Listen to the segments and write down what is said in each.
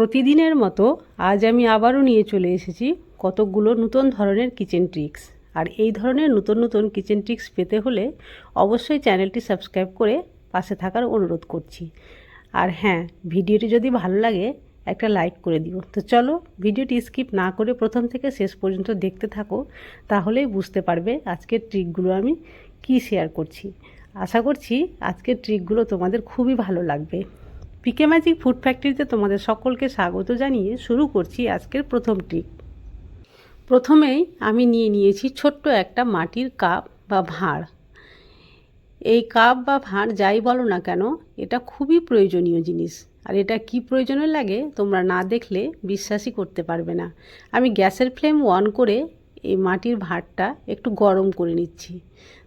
প্রতিদিনের মতো আজ আমি আবারও নিয়ে চলে এসেছি কতকগুলো নতুন ধরনের কিচেন ট্রিক্স আর এই ধরনের নতুন নতুন কিচেন ট্রিক্স পেতে হলে অবশ্যই চ্যানেলটি সাবস্ক্রাইব করে পাশে থাকার অনুরোধ করছি। আর হ্যাঁ ভিডিওটি যদি ভালো লাগে, একটা লাইক করে দিও। তো চলো, ভিডিওটি স্কিপ না করে প্রথম থেকে শেষ পর্যন্ত দেখতে থাকো, তাহলেই বুঝতে পারবে আজকের ট্রিকগুলো আমি কি শেয়ার করছি। আশা করছি আজকের ট্রিকগুলো তোমাদের খুবই ভালো লাগবে। পিকে ম্যাজিক ফুড ফ্যাক্টরিতে তোমাদের সকলকে স্বাগত জানিয়ে শুরু করছি আজকের প্রথম ট্রিক প্রথমেই আমি নিয়ে নিয়েছি ছোট্ট একটা মাটির কাপ বা ভাঁড়। এই কাপ বা ভাঁড় যাই বলো না কেন, এটা খুবই প্রয়োজনীয় জিনিস। আর এটা কি প্রয়োজনে লাগে তোমরা না দেখলে বিশ্বাসই করতে পারবে না। আমি গ্যাসের ফ্লেম অন করে এই মাটির ভাঁড়টা একটু গরম করে নিচ্ছি।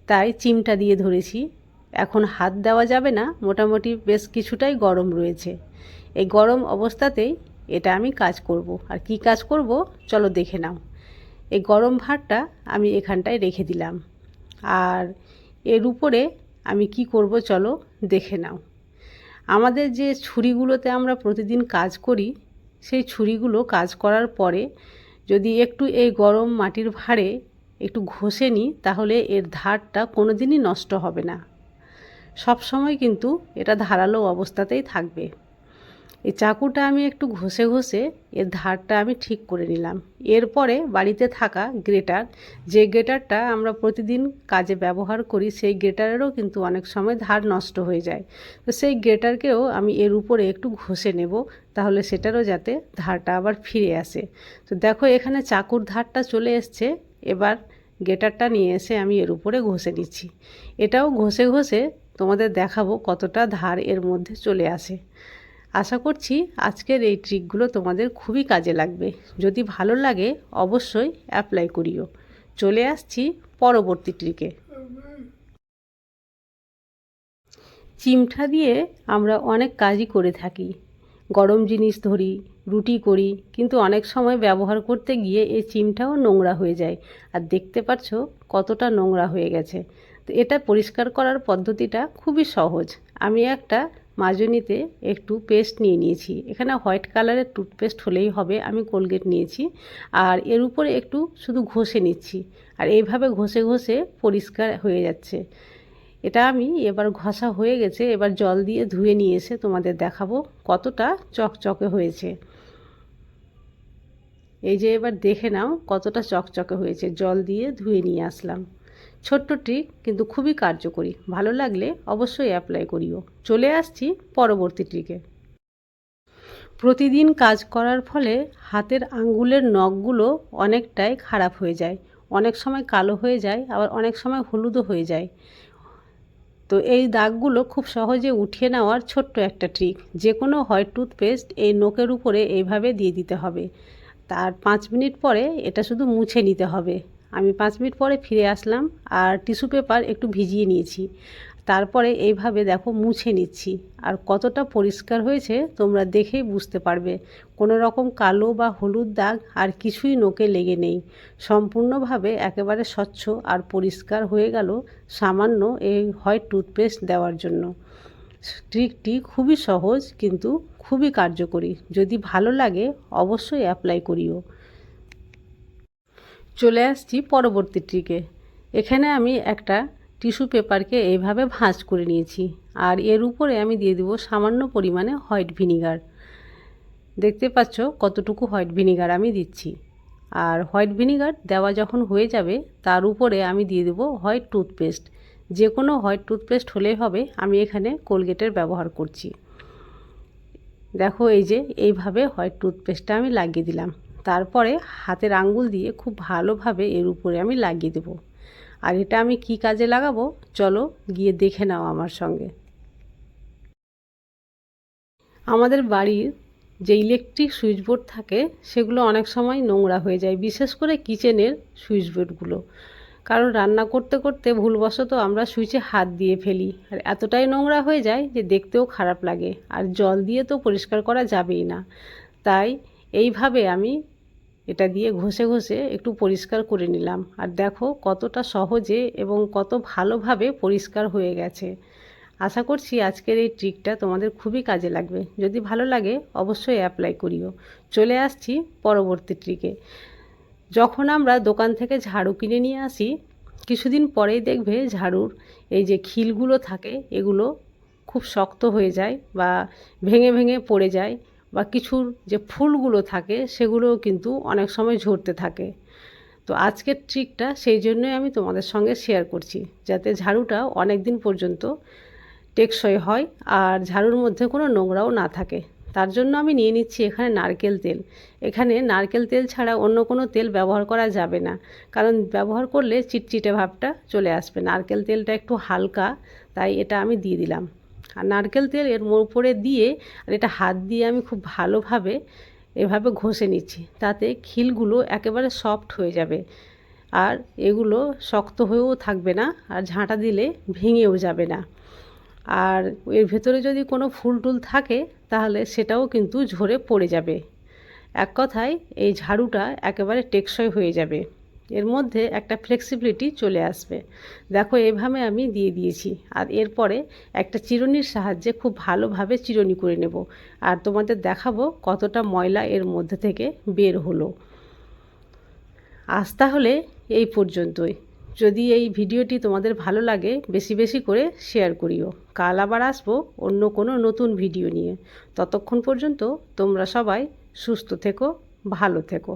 তাই চিমটা দিয়ে ধরেছি। এখন হাত দেওয়া যাবে না, মোটামুটি বেশ কিছুটাই গরম রয়েছে। এই গরম অবস্থাতেই এটা আমি কাজ করব। আর কি কাজ করব? চলো দেখে নাও। এই গরম ভাতটা আমি এখানটায় রেখে দিলাম। আর এর উপরে আমি কি করব চলো দেখে নাও। আমাদের যে ছুরিগুলোতে আমরা প্রতিদিন কাজ করি, সেই ছুরিগুলো কাজ করার পরে যদি একটু এই গরম মাটির ভাঁড়ে একটু ঘষে নিই, তাহলে এর ধারটা কোনো দিনই নষ্ট হবে না। সব সময় কিন্তু এটা ধারালো অবস্থাতেই থাকবে। এই চাকুটা আমি একটু ঘষে ঘষে এর ধারটা আমি ঠিক করে নিলাম। এরপরে বাড়িতে থাকা গ্রেটার, যে গ্রেটারটা আমরা প্রতিদিন কাজে ব্যবহার করি, সেই গ্রেটারেরও কিন্তু অনেক সময় ধার নষ্ট হয়ে যায়। তো সেই গ্রেটারকেও আমি এর উপরে একটু ঘষে নেব, তাহলে সেটারও যাতে ধারটা আবার ফিরে আসে। তো দেখো এখানে চাকুর ধারটা চলে এসছে, এবার গেটারটা নিয়ে এসে আমি এর উপরে ঘষে নিচ্ছি। এটাও ঘষে ঘষে তোমাদের দেখাবো কতটা ধার এর মধ্যে চলে আসে। আশা করছি আজকের এই ট্রিকগুলো তোমাদের খুবই কাজে লাগবে। যদি ভালো লাগে অবশ্যই অ্যাপ্লাই করিও। চলে আসছি পরবর্তী ট্রিকে। চিমঠা দিয়ে আমরা অনেক কাজই করে থাকি। গরম জিনিস ধরি, রুটি করি, কিন্তু অনেক সময় ব্যবহার করতে গিয়ে এই চিমটাও নোংরা হয়ে যায়। আর দেখতে পাচ্ছ কতটা নোংরা হয়ে গেছে। তো এটা পরিষ্কার করার পদ্ধতিটা খুবই সহজ। আমি একটা মাজনিতে একটু পেস্ট নিয়ে নিয়েছি। এখানে হোয়াইট কালারের টুথপেস্ট হলেই হবে, আমি কোলগেট নিয়েছি। আর এর উপরে একটু শুধু ঘষে নিচ্ছি। আর এইভাবে ঘষে ঘষে পরিষ্কার হয়ে যাচ্ছে। এটা আমি এবার ঘষা হয়ে গেছে, এবার জল দিয়ে ধুয়ে নিয়ে এসে তোমাদের দেখাবো কতটা চকচকে হয়েছে। এই যে এবার দেখে নাও কতটা চকচকে হয়েছে। জল দিয়ে ধুয়ে নিয়ে আসলাম। ছোট্ট ট্রিক কিন্তু খুবই কার্যকরী। ভালো লাগলে অবশ্যই অ্যাপ্লাই করিও। চলে আসছি পরবর্তী ট্রিকে প্রতিদিন কাজ করার ফলে হাতের আঙ্গুলের নখগুলো অনেকটাই খারাপ হয়ে যায়। অনেক সময় কালো হয়ে যায়, আবার অনেক সময় হলুদও হয়ে যায়। তো এই দাগগুলো খুব সহজে উঠিয়ে নেওয়ার ছোট্ট একটা ট্রিক যে কোনো হয় টুথপেস্ট এই নোকের উপরে এইভাবে দিয়ে দিতে হবে। তার পাঁচ মিনিট পরে এটা শুধু মুছে নিতে হবে। আমি পাঁচ মিনিট পরে ফিরে আসলাম আর টিস্যু পেপার একটু ভিজিয়ে নিয়েছি। তারপরে এইভাবে দেখো মুছে নিচ্ছি। আর কতটা পরিষ্কার হয়েছে তোমরা দেখেই বুঝতে পারবে। কোনো রকম কালো বা হলুদ দাগ আর কিছুই নোকে লেগে নেই। সম্পূর্ণভাবে একেবারে স্বচ্ছ আর পরিষ্কার হয়ে গেল সামান্য এই হোয়াইট টুথপেস্ট দেওয়ার জন্য। ট্রিকটি খুবই সহজ কিন্তু খুবই কার্যকরী। যদি ভালো লাগে অবশ্যই অ্যাপ্লাই করিও। চলে আসছি পরবর্তী ট্রিকে। এখানে আমি একটা টিস্যু পেপারকে এইভাবে ভাঁজ করে নিয়েছি আর এর উপরে আমি দিয়ে দেবো সামান্য পরিমাণে হোয়াইট ভিনিগার। দেখতে পাচ্ছ কতটুকু হোয়াইট ভিনিগার আমি দিচ্ছি। আর হোয়াইট ভিনিগার দেওয়া যখন হয়ে যাবে, তার উপরে আমি দিয়ে দেবো হোয়াইট টুথপেস্ট। যে কোনো হোয়াইট টুথপেস্ট হলেই হবে, আমি এখানে কোলগেটের ব্যবহার করছি। দেখো এই যে, এইভাবে হোয়াইট টুথপেস্টটা আমি লাগিয়ে দিলাম। তারপরে হাতের আঙ্গুল দিয়ে খুব ভালোভাবে এর উপরে আমি লাগিয়ে দেবো। আর এটা আমি কি কাজে লাগাবো? চলো গিয়ে দেখে নাও আমার সঙ্গে। আমাদের বাড়ির যে ইলেকট্রিক সুইচ বোর্ড থাকে, সেগুলো অনেক সময় নোংরা হয়ে যায়, বিশেষ করে কিচেনের সুইচ বোর্ডগুলো। কারণ রান্না করতে করতে ভুলবশত আমরা সুইচে হাত দিয়ে ফেলি। আর এতটাই নোংরা হয়ে যায় যে দেখতেও খারাপ লাগে। আর জল দিয়ে তো পরিষ্কার করা যাবেই না। তাই এইভাবে আমি এটা দিয়ে ঘষে ঘষে একটু পরিষ্কার করে নিলাম। আর দেখো কতটা সহজে এবং কত ভালোভাবে পরিষ্কার হয়ে গেছে। আশা করছি আজকের এই ট্রিকটা তোমাদের খুবই কাজে লাগবে। যদি ভালো লাগে অবশ্যই অ্যাপ্লাই করিও। চলে আসছি পরবর্তী ট্রিকে। যখন আমরা দোকান থেকে ঝাড়ু কিনে নিয়ে আসি, কিছুদিন পরেই দেখবে ঝাড়ুর এই যে খিলগুলো থাকে, এগুলো খুব শক্ত হয়ে যায় বা ভেঙে ভেঙে পড়ে যায়। বা কিছুর যে ফুলগুলো থাকে সেগুলোও কিন্তু অনেক সময় ঝরতে থাকে। তো আজকের ট্রিকটা সেই জন্যই আমি তোমাদের সঙ্গে শেয়ার করছি, যাতে ঝাড়ুটা অনেক দিন পর্যন্ত টেকসই হয় আর ঝাড়ুর মধ্যে কোনো নোংরাও না থাকে। তার জন্য আমি নিয়ে নিচ্ছি এখানে নারকেল তেল। এখানে নারকেল তেল ছাড়া অন্য কোনো তেল ব্যবহার করা যাবে না, কারণ ব্যবহার করলে চিটচিটে ভাবটা চলে আসবে। নারকেল তেলটা একটু হালকা, তাই এটা আমি দিয়ে দিলাম। আর নারকেল তেল এর উপরে দিয়ে আর এটা হাত দিয়ে আমি খুব ভালোভাবে এভাবে ঘষে নিচ্ছি। তাতে খিলগুলো একেবারে সফট হয়ে যাবে। আর এগুলো শক্ত হয়েও থাকবে না আর ঝাঁটা দিলে ভেঙেও যাবে না। আর এর ভেতরে যদি কোনো ফুল টুল থাকে তাহলে সেটাও কিন্তু ঝরে পড়ে যাবে। এক কথায় এই ঝাড়ুটা একেবারে টেকসই হয়ে যাবে। এর মধ্যে একটা ফ্লেক্সিবিলিটি চলে আসবে। দেখো, এভাবে আমি দিয়ে দিয়েছি। আর এরপরে একটা চিরুনির সাহায্যে খুব ভালোভাবে চিরুনি করে নেব। আর তোমাদের দেখাবো কতটা ময়লা এর মধ্যে থেকে বের হলো। আজ তাহলে এই পর্যন্তই। যদি এই ভিডিওটি তোমাদের ভালো লাগে, বেশি বেশি করে শেয়ার করিও। কাল আবার আসব অন্য কোনো নতুন ভিডিও নিয়ে। ততক্ষণ পর্যন্ত তোমরা সবাই সুস্থ থেকো, ভালো থেকো।